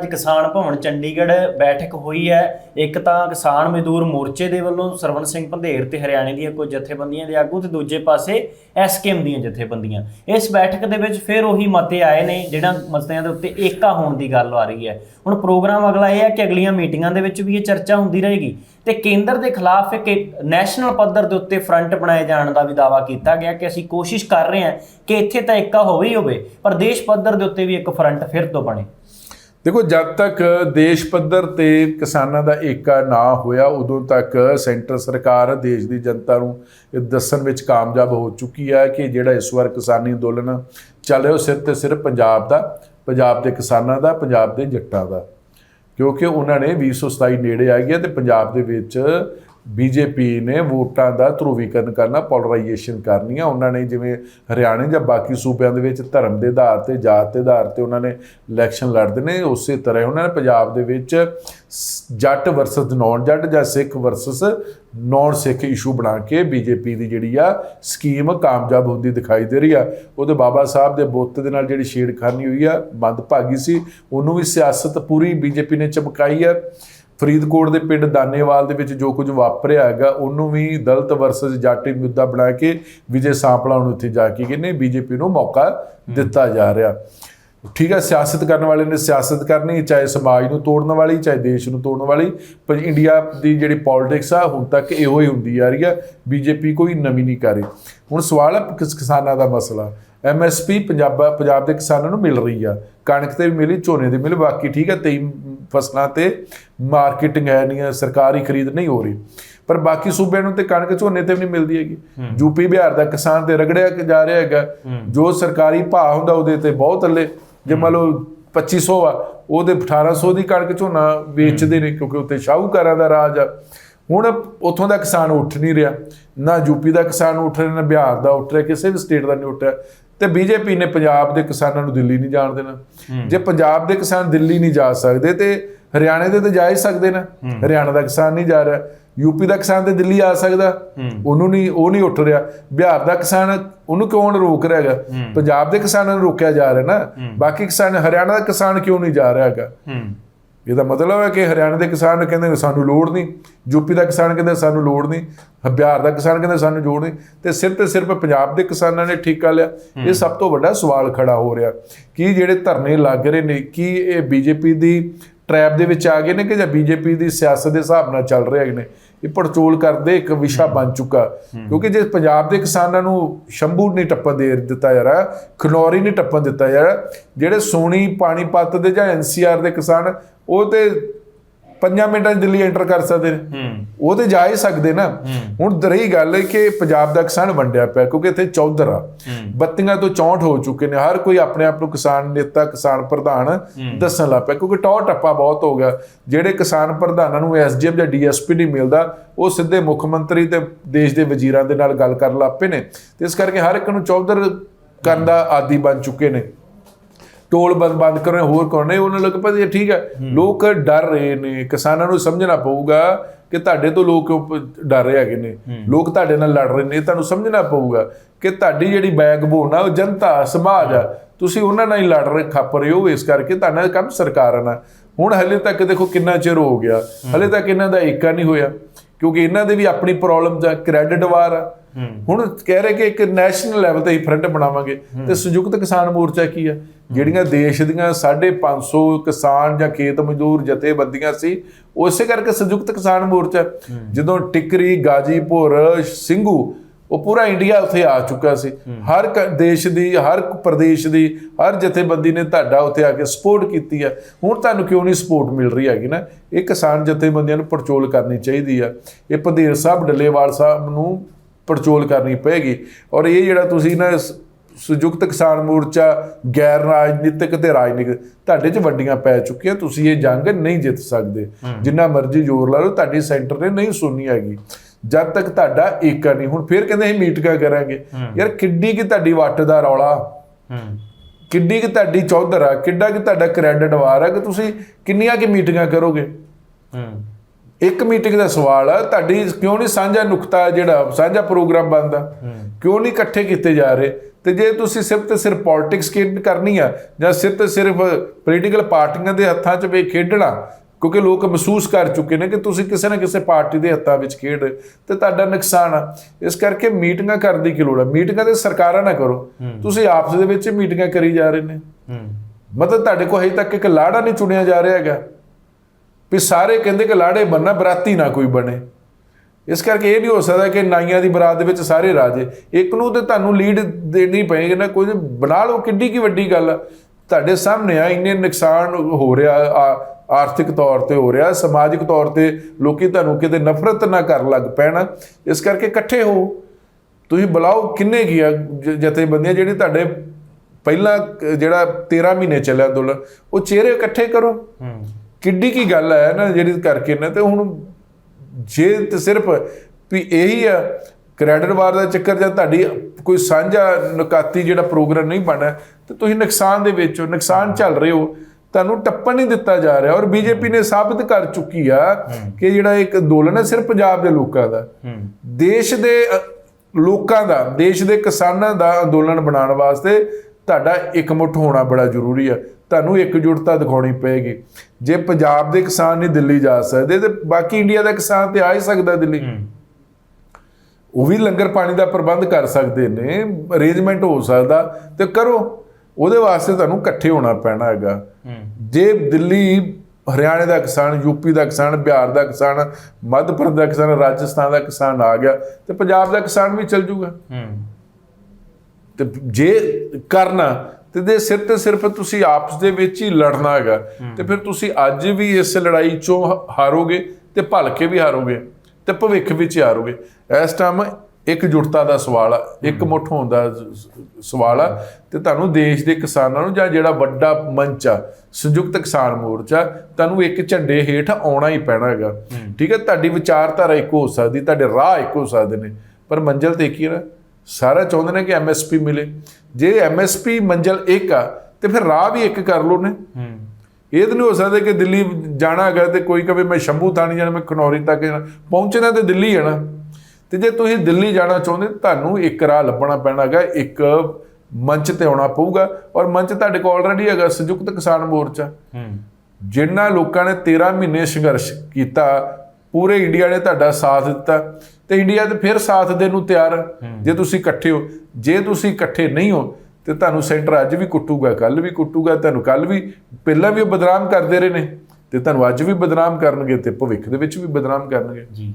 ਅੱਜ ਕਿਸਾਨ ਭਵਨ ਚੰਡੀਗੜ੍ਹ ਬੈਠਕ ਹੋਈ ਹੈ। ਇੱਕ ਤਾਂ ਕਿਸਾਨ ਮਜ਼ਦੂਰ ਮੋਰਚੇ ਦੇ ਵੱਲੋਂ ਸਰਵਨ ਸਿੰਘ ਪੰਧੇਰ ਤੇ ਹਰਿਆਣੇ ਦੀਆਂ ਕੁਝ ਜਥੇਬੰਦੀਆਂ ਦੇ ਆਗੂ ਤੇ ਦੂਜੇ ਪਾਸੇ ਐਸਕੇਐਮ ਦੀਆਂ ਜਥੇਬੰਦੀਆਂ। ਇਸ ਬੈਠਕ ਦੇ ਵਿੱਚ ਫਿਰ ਉਹੀ ਮਤੇ ਆਏ ਨੇ ਜਿਹੜਾ ਮਸਲਿਆਂ ਦੇ ਉੱਤੇ ਏਕਾ ਹੋਣ ਦੀ ਗੱਲ ਆ ਰਹੀ ਹੈ। ਹੁਣ ਪ੍ਰੋਗਰਾਮ ਅਗਲਾ ਇਹ ਹੈ ਕਿ ਅਗਲੀਆਂ ਮੀਟਿੰਗਾਂ ਦੇ ਵਿੱਚ ਵੀ ਇਹ ਚਰਚਾ ਹੁੰਦੀ ਰਹੇਗੀ ਤੇ ਕੇਂਦਰ ਦੇ ਖਿਲਾਫ ਇੱਕ ਨੈਸ਼ਨਲ ਪੱਧਰ ਦੇ ਉੱਤੇ ਫਰੰਟ ਬਣਾਏ ਜਾਣ ਦਾ ਵੀ ਦਾਵਾ ਕੀਤਾ ਗਿਆ ਕਿ ਅਸੀਂ ਕੋਸ਼ਿਸ਼ ਕਰ ਰਹੇ ਹਾਂ ਕਿ ਇੱਥੇ ਤਾਂ ਏਕਾ ਹੋਵੇ ਹੀ ਹੋਵੇ, ਪਰ ਦੇਸ਼ ਪੱਧਰ ਦੇ ਉੱਤੇ ਵੀ ਇੱਕ ਫਰੰਟ ਫਿਰ ਤੋਂ ਬਣੇ। ਦੇਖੋ, ਜਦ ਤੱਕ ਦੇਸ਼ ਪੱਧਰ ਤੇ ਕਿਸਾਨਾਂ ਦਾ ਏਕਾ ਨਾ ਹੋਇਆ, ਉਦੋਂ ਤੱਕ ਸੈਂਟਰ ਸਰਕਾਰ ਦੇਸ਼ ਦੀ ਜਨਤਾ ਨੂੰ ਇਹ ਦੱਸਣ ਵਿੱਚ ਕਾਮਯਾਬ ਹੋ ਚੁੱਕੀ ਹੈ ਕਿ ਜਿਹੜਾ ਇਸ ਵਾਰ ਕਿਸਾਨੀ ਅੰਦੋਲਨ ਚੱਲ ਰਿਹਾ, ਉਹ ਸਿਰ ਤੇ ਸਿਰਫ ਪੰਜਾਬ ਦਾ, ਪੰਜਾਬ ਦੇ ਕਿਸਾਨਾਂ ਦਾ, ਪੰਜਾਬ ਦੇ ਜੱਟਾਂ ਦਾ। ਕਿਉਂਕਿ ਉਹਨਾਂ ਨੇ 2027 ਨੇੜੇ ਆ ਗਿਆ ਤੇ ਪੰਜਾਬ ਦੇ ਵਿੱਚ ਬੀਜੇਪੀ ਨੇ ਵੋਟਾਂ ਦਾ ਧਰੂਵੀਕਰਨ ਕਰਨਾ ਪੋਲਰਾਈਜੇਸ਼ਨ ਕਰਨੀ ਆ। ਉਹਨਾਂ ਨੇ ਜਿਵੇਂ ਹਰਿਆਣੇ ਜਾਂ ਬਾਕੀ ਸੂਬਿਆਂ ਦੇ ਵਿੱਚ ਧਰਮ ਦੇ ਆਧਾਰ ਤੇ, ਜਾਤ ਦੇ ਆਧਾਰ ਤੇ ਉਹਨਾਂ ਨੇ ਇਲੈਕਸ਼ਨ ਲੜਦੇ ਨੇ, ਉਸੇ ਤਰ੍ਹਾਂ ਉਹਨਾਂ ਨੇ ਪੰਜਾਬ ਦੇ ਵਿੱਚ ਸ- ਜੱਟ ਵਰਸਸ ਨੌਨ ਜੱਟ ਜਾਂ Sikh versus non Sikh issue ਬਣਾ ਕੇ ਬੀਜੇਪੀ ਦੀ ਜਿਹੜੀ ਆ ਸਕੀਮ ਕਾਮਯਾਬ ਹੁੰਦੀ ਦਿਖਾਈ ਦੇ ਰਹੀ ਆ। ਉਹਦੇ ਬਾਬਾ ਸਾਹਿਬ ਦੇ ਬੁੱਤ ਦੇ ਨਾਲ ਜਿਹੜੀ ਛੇੜਖਾਨੀ ਹੋਈ ਆ ਮੰਦਭਾਗੀ ਸੀ, ਉਹਨੂੰ ਵੀ ਸਿਆਸਤ ਪੂਰੀ ਬੀਜੇਪੀ ਨੇ ਚਮਕਾਈ ਆ। ਫਰੀਦਕੋਟ ਦੇ ਪਿੰਡ ਦਾਨੇਵਾਲ ਦੇ ਵਿੱਚ ਜੋ ਕੁਝ ਵਾਪਰਿਆ ਹੈਗਾ ਉਹਨੂੰ ਵੀ ਦਲਿਤ ਵਰਸਸ ਜਾਟੀ ਮੁੱਦਾ ਬਣਾ ਕੇ ਵਿਜੇ ਸਾਂਪਲਾ ਨੂੰ ਉੱਥੇ ਜਾ ਕੇ ਕਹਿੰਦੇ ਬੀਜੇਪੀ ਨੂੰ ਮੌਕਾ ਦਿੱਤਾ ਜਾ ਰਿਹਾ। ਠੀਕ ਹੈ ਸਿਆਸਤ ਕਰਨ ਵਾਲੇ ਨੇ ਸਿਆਸਤ ਕਰਨੀ ਚਾਹੇ ਸਮਾਜ ਨੂੰ ਤੋੜਨ ਵਾਲੀ ਚਾਹੇ ਦੇਸ਼ ਨੂੰ ਤੋੜਨ ਵਾਲੀ ਪਰ ਇੰਡੀਆ ਦੀ ਜਿਹੜੀ ਪੋਲਿਟਿਕਸ ਆ ਹੁਣ ਤੱਕ ਇਹੋ ਹੀ ਹੁੰਦੀ ਆ ਰਹੀ ਆ ਬੀਜੇਪੀ ਕੋਈ ਨਵੀਂ ਨਹੀਂ ਕਰ ਹੁਣ ਸਵਾਲ ਹੈ ਕਿਸ ਕਿਸਾਨਾਂ ਦਾ ਮਸਲਾ? ਐਮਐਸਪੀ ਪੰਜਾਬ ਪੰਜਾਬ ਦੇ ਕਿਸਾਨਾਂ ਨੂੰ ਮਿਲ ਰਹੀ ਆ। ਕਣਕ ਤੇ ਵੀ ਮਿਲੀ ਝੋਨੇ ਤੇ ਮਿਲੀ ਬਾਕੀ ਠੀਕ ਹੈ 23 ਫਸਲਾਂ ਤੇ ਮਾਰਕੀਟਿੰਗ ਹੈ ਨਹੀਂ ਸਰਕਾਰੀ ਖਰੀਦ ਨਹੀਂ ਹੋ ਰਹੀ। ਪਰ ਬਾਕੀ ਸੂਬਿਆਂ ਨੂੰ ਤੇ ਕਣਕ ਝੋਨੇ ਤੇ ਵੀ ਨਹੀਂ ਮਿਲਦੀ ਹੈਗੀ। ਯੂਪੀ ਬਿਹਾਰ ਦਾ ਕਿਸਾਨ ਤੇ ਰਗੜਿਆ ਜਾ ਰਿਹਾ ਹੈਗਾ। ਜੋ ਸਰਕਾਰੀ ਭਾਅ ਹੁੰਦਾ ਉਹਦੇ ਤੇ ਬਹੁਤ ਥੱਲੇ। ਜੇ ਮੰਨ ਲਓ 2500 ਆ ਉਹਦੇ 1800 ਦੀ ਕਣਕ ਝੋਨਾ ਵੇਚਦੇ ਨੇ ਕਿਉਂਕਿ ਉੱਤੇ ਸ਼ਾਹੂਕਾਰਾਂ ਦਾ ਰਾਜ ਆ। ਹੁਣ ਉੱਥੋਂ ਦਾ ਕਿਸਾਨ ਉੱਠ ਨਹੀਂ ਰਿਹਾ। ਨਾ ਯੂਪੀ ਦਾ ਕਿਸਾਨ ਉੱਠ ਰਿਹਾ ਨਾ ਬਿਹਾਰ ਦਾ ਉੱਠ ਰਿਹਾ ਕਿਸੇ ਵੀ ਸਟੇਟ ਦਾ ਨਹੀਂ ਉੱਠ ਰਿਹਾ। ਤੇ ਬੀਜੇਪੀ ਨੇ ਪੰਜਾਬ ਦੇ ਕਿਸਾਨਾਂ ਨੂੰ ਦਿੱਲੀ ਨਹੀਂ ਜਾਣ ਦੇਣਾ। ਜੇ ਪੰਜਾਬ ਦੇ ਕਿਸਾਨ ਦਿੱਲੀ ਨਹੀਂ ਜਾ ਸਕਦੇ ਤੇ ਹਰਿਆਣੇ ਦੇ ਤੇ ਜਾ ਹੀ ਸਕਦੇ ਨਾ। ਹਰਿਆਣਾ ਦਾ ਕਿਸਾਨ ਨਹੀਂ ਜਾ ਰਿਹਾ। ਯੂਪੀ ਦਾ ਕਿਸਾਨ ਤੇ ਦਿੱਲੀ ਆ ਸਕਦਾ। ਉਹਨੂੰ ਨਹੀਂ ਉਹ ਨਹੀਂ ਉੱਠ ਰਿਹਾ। ਬਿਹਾਰ ਦਾ ਕਿਸਾਨ ਉਹਨੂੰ ਕਿਉਂ ਰੋਕ ਰਿਹਾ ਹੈਗਾ? ਪੰਜਾਬ ਦੇ ਕਿਸਾਨਾਂ ਨੂੰ ਰੋਕਿਆ ਜਾ ਰਿਹਾ ਨਾ। ਬਾਕੀ ਕਿਸਾਨ ਹਰਿਆਣਾ ਦਾ ਕਿਸਾਨ ਕਿਉਂ ਨਹੀਂ ਜਾ ਰਿਹਾ ਹੈਗਾ? ਇਹਦਾ ਮਤਲਬ ਹੈ ਕਿ ਹਰਿਆਣਾ ਦੇ ਕਿਸਾਨ ਕਹਿੰਦੇ ਨੇ ਸਾਨੂੰ ਲੋੜ ਨਹੀਂ ਯੂਪੀ ਦਾ ਕਿਸਾਨ ਕਹਿੰਦੇ ਸਾਨੂੰ ਲੋੜ ਨਹੀਂ, ਬਿਹਾਰ ਦਾ ਕਿਸਾਨ ਕਹਿੰਦੇ ਸਾਨੂੰ ਲੋੜ ਨਹੀਂ, ਤੇ ਸਿਰ ਤੇ ਸਿਰਫ ਪੰਜਾਬ ਦੇ ਕਿਸਾਨਾਂ ਨੇ ਠੇਕਾ ਲਿਆ। ਇਹ ਸਭ ਤੋਂ ਵੱਡਾ ਸਵਾਲ ਖੜਾ ਹੋ ਰਿਹਾ। ਕਿ ਜਿਹੜੇ ਧਰਨੇ ਲੱਗ ਰਹੇ ਨੇ, ਕੀ ਇਹ ਬੀਜੇਪੀ ਦੀ ਟ੍ਰੈਪ ਦੇ ਵਿੱਚ ਆ ਗਏ ਨੇ ਕਿ ਜਾਂ ਬੀਜੇਪੀ ਦੀ ਸਿਆਸਤ ਦੇ ਹਿਸਾਬ ਨਾਲ ਚੱਲ ਰਹੇ ਨੇ? ਇਹ ਪੜਚੋਲ ਕਰਦੇ ਇੱਕ ਵਿਸ਼ਾ ਬਣ ਚੁੱਕਾ। ਕਿਉਂਕਿ ਜੇ ਪੰਜਾਬ ਦੇ ਕਿਸਾਨਾਂ ਨੂੰ ਸ਼ੰਭੂ ਨਹੀਂ ਟੱਪਣ ਦੇ ਦਿੱਤਾ ਜਾ ਰਿਹਾ ਖਨੌਰੀ ਨਹੀਂ ਟੱਪਣ ਦਿੱਤਾ ਜਾ ਰਿਹਾ ਜਿਹੜੇ ਸੋਣੀ ਪਾਣੀਪਤ ਦੇ ਜਾਂ ਐਨਸੀਆਰ ਦੇ ਕਿਸਾਨ ਉਹ ਤੇ ਪੰਜਾਂ ਮਿੰਟਾਂ 'ਚ ਦਿੱਲੀ ਐਂਟਰ ਕਰ ਸਕਦੇ ਨੇ। ਉਹ ਤੇ ਜਾ ਹੀ ਸਕਦੇ ਨਾ। ਹੁਣ ਰਹੀ ਗੱਲ ਹੈ ਕਿ ਪੰਜਾਬ ਦਾ ਕਿਸਾਨ ਵੰਡਿਆ ਪਿਆ ਕਿਉਂਕਿ ਇੱਥੇ ਚੌਧਰ ਆ ਬੱਤੀਆਂ ਤੋਂ 64 ਹੋ ਚੁੱਕੇ ਨੇ। ਹਰ ਕੋਈ ਆਪਣੇ ਆਪ ਨੂੰ ਕਿਸਾਨ ਨੇਤਾ ਕਿਸਾਨ ਪ੍ਰਧਾਨ ਦੱਸਣ ਲੱਗ ਪਿਆ ਕਿਉਂਕਿ ਟੌਰ ਟੱਪਾ ਬਹੁਤ ਹੋ ਗਿਆ। ਜਿਹੜੇ ਕਿਸਾਨ ਪ੍ਰਧਾਨਾਂ ਨੂੰ ਐਸਡੀਐਮ ਜਾਂ ਡੀਐਸਪੀ ਨਹੀਂ ਮਿਲਦਾ ਉਹ ਸਿੱਧੇ ਮੁੱਖ ਮੰਤਰੀ ਤੇ ਦੇਸ਼ ਦੇ ਵਜ਼ੀਰਾਂ ਦੇ ਨਾਲ ਗੱਲ ਕਰਨ ਲੱਗ ਪਏ ਨੇ। ਤੇ ਇਸ ਕਰਕੇ ਹਰ ਇੱਕ ਨੂੰ ਚੌਧਰ ਕਰਨ ਦਾ ਆਦੀ ਬਣ ਚੁੱਕੇ ਨੇ। ਟੋਲ ਬੰਦ ਬੰਦ ਕਰਨੇ ਹੋਰ ਕਰਨੇ ਉਹਨਾਂ ਲੋਕ ਪਤਾ ਇਹ ਠੀਕ ਹੈ। ਲੋਕ ਡਰ ਰਹੇ ਨੇ। ਕਿਸਾਨਾਂ ਨੂੰ ਸਮਝਣਾ ਪਊਗਾ ਕਿ ਤੁਹਾਡੇ ਤੋਂ ਲੋਕ ਕਿਉਂ ਡਰ ਰਹੇ ਹੈਗੇ ਨੇ। ਲੋਕ ਤੁਹਾਡੇ ਨਾਲ ਲੜ ਰਹੇ ਨੇ ਤੁਹਾਨੂੰ ਸਮਝਣਾ ਪਊਗਾ ਕਿ ਤੁਹਾਡੀ ਜਿਹੜੀ ਬੈਕਬੋਨ ਆ ਉਹ ਜਨਤਾ ਸਮਾਜ ਆ। ਤੁਸੀਂ ਉਹਨਾਂ ਨਾਲ ਹੀ ਲੜ ਰਹੇ ਖੱਪ ਰਹੇ ਹੋ ਇਸ ਕਰਕੇ ਤੁਹਾਡਾ ਕੰਮ ਸਰਕਾਰਾਂ ਨਾਲ। ਹੁਣ ਹਲੇ ਤੱਕ ਦੇਖੋ ਕਿੰਨਾ ਚਿਰ ਹੋ ਗਿਆ। ਹਲੇ ਤੱਕ ਇਹਨਾਂ ਦਾ ਏਕਾ ਨਹੀਂ ਹੋਇਆ। ਕਿਉਂਕਿ ਇਹਨਾਂ ਦੇ ਵੀ ਆਪਣੀ ਪ੍ਰੋਬਲਮ ਜਾਂ ਕ੍ਰੈਡਿਟ ਵਾਰ ਆ। ਹੁਣ ਕਹਿ ਰਹੇ ਕਿ ਇੱਕ ਨੈਸ਼ਨਲ ਲੈਵਲ ਤੇ ਹੀ ਫਰੰਟ ਬਣਾਵਾਂਗੇ। ਤੇ ਸੰਯੁਕਤ ਕਿਸਾਨ ਮੋਰਚਾ ਕੀ ਆ? ਜਿਹੜੀਆਂ ਦੇਸ਼ ਦੀਆਂ 550 ਕਿਸਾਨ ਜਾਂ ਖੇਤ ਮਜ਼ਦੂਰ ਜਥੇਬੰਦੀਆਂ ਸੀ, ਉਸੇ ਕਰਕੇ ਸੰਯੁਕਤ ਕਿਸਾਨ ਮੋਰਚਾ। ਜਦੋਂ ਟਿਕਰੀ, ਗਾਜੀਪੁਰ, ਸਿੰਘੂ, ਉਹ ਪੂਰਾ ਇੰਡੀਆ ਉੱਥੇ ਆ ਚੁੱਕਾ ਸੀ। ਹਰ ਕ- ਦੇਸ਼ ਦੀ, ਹਰ ਪ੍ਰਦੇਸ਼ ਦੀ, ਹਰ ਜਥੇਬੰਦੀ ਨੇ ਤੁਹਾਡਾ ਉੱਥੇ ਆ ਕੇ ਸਪੋਰਟ ਕੀਤੀ ਆ। ਹੁਣ ਤੁਹਾਨੂੰ ਕਿਉਂ ਨਹੀਂ ਸਪੋਰਟ ਮਿਲ ਰਹੀ ਹੈਗੀ ਨਾ? ਇਹ ਕਿਸਾਨ ਜਥੇਬੰਦੀਆਂ ਨੂੰ ਪੜਚੋਲ ਕਰਨੀ ਚਾਹੀਦੀ ਆ। ਇਹ ਪੰਧੇਰ ਸਾਹਿਬ, ਡੱਲੇਵਾਲ ਸਾਹਿਬ ਨੂੰ ਪੜਚੋਲ ਕਰਨੀ ਪਏਗੀ। ਔਰ ਇਹ ਜਿਹੜਾ ਤੁਸੀਂ ਨਾ ਸੰਯੁਕਤ ਕਿਸਾਨ ਮੋਰਚਾ ਗੈਰ ਰਾਜਨੀਤਿਕ ਤੇ ਰਾਜਨੀਤਿਕ ਤੁਹਾਡੇ 'ਚ ਵੱਡੀਆਂ ਪੈ ਚੁੱਕੀਆਂ ਤੁਸੀਂ ਇਹ ਜੰਗ ਨਹੀਂ ਜਿੱਤ ਸਕਦੇ। ਜਿੰਨਾ ਮਰਜ਼ੀ ਜ਼ੋਰ ਲਾ ਲਓ ਤੁਹਾਡੀ ਸੈਂਟਰ ਨੇ ਨਹੀਂ ਸੁਣਨੀ ਹੈਗੀ। ਜਦ ਤੱਕ ਤੁਹਾਡਾ ਏਕਾ ਨਹੀਂ ਹੁਣ ਫਿਰ ਕਹਿੰਦੇ ਅਸੀਂ ਮੀਟਿੰਗਾਂ ਕਰਾਂਗੇ। ਯਾਰ ਕਿੱਡੀ ਕੀ ਤੁਹਾਡੀ ਵੱਟ ਦਾ ਰੌਲਾ? ਕਿੱਡੀ ਕਿ ਤੁਹਾਡੀ ਚੌਧਰ ਆ? ਕਿੱਡਾ ਕਿ ਤੁਹਾਡਾ ਕ੍ਰੈਡਿਟ ਵਾਰ ਆ? ਕਿ ਤੁਸੀਂ ਕਿੰਨੀਆਂ ਕਿ ਮੀਟਿੰਗਾਂ ਕਰੋਗੇ? ਇੱਕ ਮੀਟਿੰਗ ਦਾ ਸਵਾਲ ਆ ਤੁਹਾਡੀ ਕਿਉਂ ਨਹੀਂ ਸਾਂਝਾ ਨੁਕਤਾ ਜਿਹੜਾ ਸਾਂਝਾ ਪ੍ਰੋਗਰਾਮ ਬਣਦਾ? ਕਿਉਂ ਨਹੀਂ ਇਕੱਠੇ ਕੀਤੇ ਜਾ ਰਹੇ? ਤੇ ਜੇ ਤੁਸੀਂ ਸਿਰਫ ਤੇ ਸਿਰਫ ਪੋਲਿਟਿਕਸ ਖੇਡ ਕਰਨੀ ਆ ਜਾਂ ਸਿਰਫ ਤੇ ਸਿਰਫ ਪੋਲੀਟੀਕਲ ਪਾਰਟੀਆਂ ਦੇ ਹੱਥਾਂ 'ਚ ਵੀ ਖੇਡਣਾ ਕਿਉਂਕਿ ਲੋਕ ਮਹਿਸੂਸ ਕਰ ਚੁੱਕੇ ਨੇ ਕਿ ਤੁਸੀਂ ਕਿਸੇ ਨਾ ਕਿਸੇ ਪਾਰਟੀ ਦੇ ਹੱਥਾਂ ਵਿੱਚ ਖੇਡ ਤੇ ਤੁਹਾਡਾ ਨੁਕਸਾਨ ਆ। ਇਸ ਕਰਕੇ ਮੀਟਿੰਗਾਂ ਕਰਨ ਦੀ ਕੀ ਲੋੜ ਆ? ਮੀਟਿੰਗਾਂ ਤੇ ਸਰਕਾਰਾਂ ਨਾ ਕਰੋ। ਤੁਸੀਂ ਆਪਸ ਦੇ ਵਿੱਚ ਮੀਟਿੰਗਾਂ ਕਰੀ ਜਾ ਰਹੇ ਨੇ। ਮਤਲਬ ਤੁਹਾਡੇ ਕੋਲ ਹਜੇ ਤੱਕ ਇੱਕ ਲਾੜਾ ਨਹੀਂ ਚੁਣਿਆ ਜਾ ਰਿਹਾ ਹੈਗਾ। ਵੀ ਸਾਰੇ ਕਹਿੰਦੇ ਕਿ ਲਾੜੇ ਬੰਨਾ, ਬਰਾਤੀ ਨਾ ਕੋਈ ਬਣੇ। ਇਸ ਕਰਕੇ ਇਹ ਨਹੀਂ ਹੋ ਸਕਦਾ ਕਿ ਨਾਈਆਂ ਦੀ ਬਰਾਤ ਦੇ ਵਿੱਚ ਸਾਰੇ ਰਾਜੇ ਇੱਕ ਨੂੰ ਤੇ ਤੁਹਾਨੂੰ ਲੀਡ ਦੇਣੀ ਪਏਗੀ ਨਾ, ਕੋਈ ਬਣਾ ਲਓ, ਕਿੱਡੀ ਕੀ ਵੱਡੀ ਗੱਲ ਆ। ਤੁਹਾਡੇ ਸਾਹਮਣੇ ਆ, ਇੰਨੇ ਨੁਕਸਾਨ ਹੋ ਰਿਹਾ, ਆ- ਆਰਥਿਕ ਤੌਰ ਤੇ ਹੋ ਰਿਹਾ, ਸਮਾਜਿਕ ਤੌਰ ਤੇ ਲੋਕੀ ਤੁਹਾਨੂੰ ਕਿਤੇ ਨਫ਼ਰਤ ਨਾ ਕਰਨ ਲੱਗ ਪੈਣ। ਇਸ ਕਰਕੇ ਇਕੱਠੇ ਹੋ। ਤੁਸੀਂ ਬੁਲਾਓ ਕਿੰਨੇ ਕੀ ਆ ਜ- ਜਥੇਬੰਦੀਆਂ ਜਿਹੜੀ ਤੁਹਾਡੇ ਪਹਿਲਾਂ, ਜਿਹੜਾ 13 ਮਹੀਨੇ ਚੱਲਿਆ ਅੰਦੋਲਨ, ਉਹ ਚਿਹਰੇ ਇਕੱਠੇ ਕਰੋ। ਕਿੱਡੀ ਕੀ ਗੱਲ ਹੈ ਨਾ ਜਿਹੜੀ ਕਰਕੇ ਨਾ ਤੇ ਹੁਣ ਜੇ ਤੇ ਸਿਰਫ ਵੀ ਇਹੀ ਆ ਕ੍ਰੈਡਿਟ ਵਾਰ ਦਾ ਚੱਕਰ ਜਾਂ ਤੁਹਾਡੀ ਕੋਈ ਸਾਂਝਾ ਨੁਕਾਤੀ ਜਿਹੜਾ ਪ੍ਰੋਗਰਾਮ ਨਹੀਂ ਬਣਾ ਤੇ ਤੁਸੀਂ ਨੁਕਸਾਨ ਦੇ ਵਿੱਚ ਹੋ ਨੁਕਸਾਨ ਚੱਲ ਰਹੇ ਹੋ ਤੁਹਾਨੂੰ ਟੱਪਣ ਨਹੀਂ ਦਿੱਤਾ ਜਾ ਰਿਹਾ ਔਰ ਬੀਜੇਪੀ ਨੇ ਸਾਬਤ ਕਰ ਚੁੱਕੀ ਆ ਕਿ ਜਿਹੜਾ ਇੱਕ ਅੰਦੋਲਨ ਹੈ ਸਿਰਫ ਪੰਜਾਬ ਦੇ ਲੋਕਾਂ ਦਾ। ਦੇਸ਼ ਦੇ ਲੋਕਾਂ ਦਾ ਦੇਸ਼ ਦੇ ਕਿਸਾਨਾਂ ਦਾ ਅੰਦੋਲਨ ਬਣਾਉਣ ਵਾਸਤੇ ਤੁਹਾਡਾ ਇਕਮੁੱਠ ਹੋਣਾ ਬੜਾ ਜ਼ਰੂਰੀ ਆ। ਤੁਹਾਨੂੰ ਇਕਜੁੱਟਤਾ ਦਿਖਾਉਣੀ ਪਏਗੀ। ਜੇ ਪੰਜਾਬ ਦੇ ਕਿਸਾਨ ਨਹੀਂ ਦਿੱਲੀ ਜਾ ਸਕਦੇ ਤੇ ਬਾਕੀ ਇੰਡੀਆ ਦਾ ਕਿਸਾਨ ਤੇ ਆ ਹੀ ਸਕਦਾ ਦਿੱਲੀ। ਹੂੰ। ਉਹ ਵੀ ਲੰਗਰ ਪਾਣੀ ਦਾ ਪ੍ਰਬੰਧ ਕਰ ਸਕਦੇ ਨੇ ਅਰੇਂਜਮੈਂਟ ਹੋ ਸਕਦਾ ਤੇ ਕਰੋ। ਉਹਦੇ ਵਾਸਤੇ ਤੁਹਾਨੂੰ ਇਕੱਠੇ ਹੋਣਾ ਪੈਣਾ ਹੈਗਾ। ਹੂੰ। ਜੇ ਦਿੱਲੀ ਹਰਿਆਣੇ ਦਾ ਕਿਸਾਨ ਯੂਪੀ ਦਾ ਕਿਸਾਨ ਬਿਹਾਰ ਦਾ ਕਿਸਾਨ ਮੱਧ ਪ੍ਰਦੇਸ਼ ਦਾ ਕਿਸਾਨ ਰਾਜਸਥਾਨ ਦਾ ਕਿਸਾਨ ਆ ਗਿਆ ਤੇ ਪੰਜਾਬ ਦਾ ਕਿਸਾਨ ਵੀ ਚੱਲ ਜੂਗਾ। ਹੂੰ। ਤੇ ਜੇ ਕਰਨਾ ਤੇ ਦੇ ਸਿਰ ਤੇ ਸਿਰਫ ਤੁਸੀਂ ਆਪਸ ਦੇ ਵਿੱਚ ਹੀ ਲੜਨਾ ਹੈਗਾ। ਤੇ ਫਿਰ ਤੁਸੀਂ ਅੱਜ ਵੀ ਇਸ ਲੜਾਈ ਚੋਂ ਹਾਰੋਗੇ ਤੇ ਭਲਕੇ ਵੀ ਹਾਰੋਗੇ ਤੇ ਭਵਿੱਖ ਵਿੱਚ ਹਾਰੋਗੇ। ਇਸ ਟਾਈਮ ਇਕਜੁੱਟਤਾ ਦਾ ਸਵਾਲ ਆ ਇੱਕ ਮੁੱਠ ਹੋਣ ਦਾ ਸਵਾਲ ਆ ਤੇ ਤੁਹਾਨੂੰ ਦੇਸ਼ ਦੇ ਕਿਸਾਨਾਂ ਨੂੰ ਜਾਂ ਜਿਹੜਾ ਵੱਡਾ ਮੰਚ ਆ ਸੰਯੁਕਤ ਕਿਸਾਨ ਮੋਰਚਾ ਤੁਹਾਨੂੰ ਇੱਕ ਝੰਡੇ ਹੇਠ ਆਉਣਾ ਹੀ ਪੈਣਾ ਹੈਗਾ। ਠੀਕ ਹੈ? ਤੁਹਾਡੀ ਵਿਚਾਰਧਾਰਾ ਇੱਕ ਹੋ ਸਕਦੀ ਤੁਹਾਡੇ ਰਾਹ ਇੱਕ ਹੋ ਸਕਦੇ ਨੇ ਪਰ ਮੰਜ਼ਲ ਤੇ ਇੱਕ ਹੀ ਸਾਰੇ ਚਾਹੁੰਦੇ ਨੇ ਕਿ ਐਮਐਸਪੀ ਮਿਲੇ। ਜੇ ਐਮਐਸਪੀ ਮੰਜ਼ਲ ਇੱਕ ਆ ਤੇ ਫਿਰ ਰਾਹ ਵੀ ਇੱਕ ਕਰ ਲਓ ਨੇ ਹੂੰ। ਇਹ ਤਾਂ ਨਹੀਂ ਹੋ ਸਕਦਾ ਕਿ ਦਿੱਲੀ ਜਾਣਾ ਹੈਗਾ ਤੇ ਕੋਈ ਕਵੇ ਮੈਂ ਸ਼ੰਭੂ ਥਾਣੀ ਜਾਣਾ ਮੈਂ ਖਨੌਰੀ ਤੱਕ ਜਾਣਾ। ਪਹੁੰਚਣਾ ਤੇ ਦਿੱਲੀ ਨਾ। ਤੇ ਜੇ ਤੁਸੀਂ ਦਿੱਲੀ ਜਾਣਾ ਚਾਹੁੰਦੇ ਤੁਹਾਨੂੰ ਇੱਕ ਰਾਹ ਲੱਭਣਾ ਪੈਣਾ ਹੈਗਾ ਇੱਕ ਮੰਚ ਤੇ ਆਉਣਾ ਪਊਗਾ। ਔਰ ਮੰਚ ਤੁਹਾਡੇ ਕੋਲ ਆਲਰੇਡੀ ਹੈਗਾ ਸੰਯੁਕਤ ਕਿਸਾਨ ਮੋਰਚਾ। ਹੂੰ। ਜਿਨ੍ਹਾਂ ਲੋਕਾਂ ਨੇ 13 ਮਹੀਨੇ ਸੰਘਰਸ਼ ਕੀਤਾ ਪੂਰੇ ਇੰਡੀਆ ਨੇ ਤੁਹਾਡਾ ਸਾਥ ਦਿੱਤਾ। ਤੇ ਇੰਡੀਆ ਤੇ ਫਿਰ ਸਾਥ ਦੇਣ ਨੂੰ ਤਿਆਰ ਜੇ ਤੁਸੀਂ ਇਕੱਠੇ ਹੋ ਜੇ ਤੁਸੀਂ ਇਕੱਠੇ ਨਹੀਂ ਹੋ ਤੇ ਤੁਹਾਨੂੰ ਸੈਂਟਰ ਅੱਜ ਵੀ ਕੁੱਟੂਗਾ ਕੱਲ ਵੀ ਕੁੱਟੂਗਾ ਤੁਹਾਨੂੰ ਕੱਲ ਵੀ ਪਹਿਲਾਂ ਵੀ ਉਹ ਬਦਨਾਮ ਕਰਦੇ ਰਹੇ ਨੇ ਤੇ ਤੁਹਾਨੂੰ ਅੱਜ ਵੀ ਬਦਨਾਮ ਕਰਨਗੇ ਤੇ ਭਵਿੱਖ ਦੇ ਵਿੱਚ ਵੀ ਬਦਨਾਮ ਕਰਨਗੇ। ਜੀ।